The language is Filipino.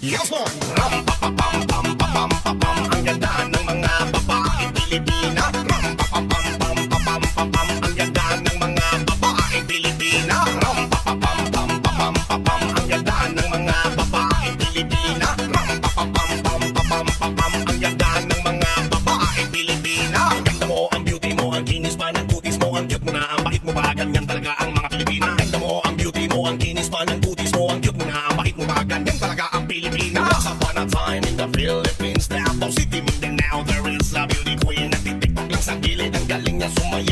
Yes, Ang ganda ng mga babae Pilipina Ram, Ang ganda ng mga babae Pilipina Ram, Ang ganda ng mga babae Pilipina mo, ang beauty mo Ang kinis ng kutis mo Ang cute mo ang bait mo ba Ganyan talaga ang mga Pilipina. Ganda mo, ang beauty mo Ang kinis pa ng kutis mo Ang cute mo na, ang bait mo ba Ganyan talaga ang Pilipina Once upon a time in the Philippines Davao City, Mindanao There is a beauty queen. Nagtitiktok lang sa gilid. Ang galing niya sumaya